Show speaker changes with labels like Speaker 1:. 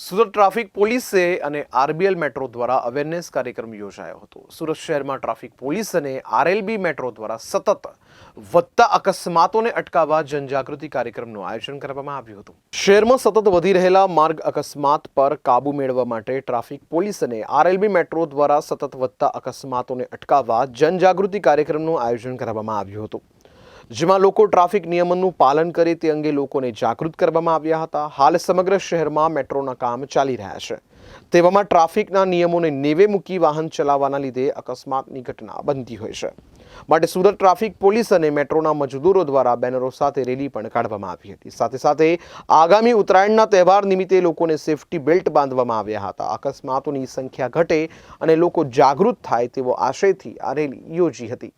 Speaker 1: Surat traffic પોલીસે અને RBL metro દ્વારા અવેરનેસ કાર્યક્રમ યોજાયો હતો. સુરત શહેરમાં ટ્રાફિક પોલીસ અને આરએલબી મેટ્રો દ્વારા સતત વધતા અકસ્માતોને અટકાવવા જનજાગૃતિ કાર્યક્રમનું આયોજન કરવામાં આવ્યું હતું. શહેરમાં સતત વધી રહેલા માર્ગ અકસ્માત પર કાબુ મેળવવા માટે ટ્રાફિક પોલીસ અને આરએલબી મેટ્રો દ્વારા સતત વધતા અકસ્માતોને અટકાવવા જનજાગૃતિ કાર્યક્રમનું આયોજન કરવામાં આવ્યું હતું. જેમાં લોકો ટ્રાફિક નિયમનનું પાલન કરે તે અંગે લોકોને જાગૃત કરવામાં આવ્યા હતા. હાલ સમગ્ર શહેરમાં મેટ્રોના કામ ચાલી રહ્યા છે. તેવામાં ટ્રાફિકના નિયમોને નેવે મૂકી વાહન ચલાવવાના લીધે અકસ્માતની ઘટના બનતી હોય છે. માટે સુરત ટ્રાફિક પોલીસ અને મેટ્રોના મજદૂરો દ્વારા બેનરો સાથે રેલી પણ કાઢવામાં આવી હતી. સાથે સાથે આગામી ઉત્તરાયણના તહેવાર નિમિત્તે લોકોને સેફટી બેલ્ટ બાંધવામાં આવ્યા હતા. અકસ્માતોની સંખ્યા ઘટે અને લોકો જાગૃત થાય તેવો આશયથી આ રેલી યોજી હતી.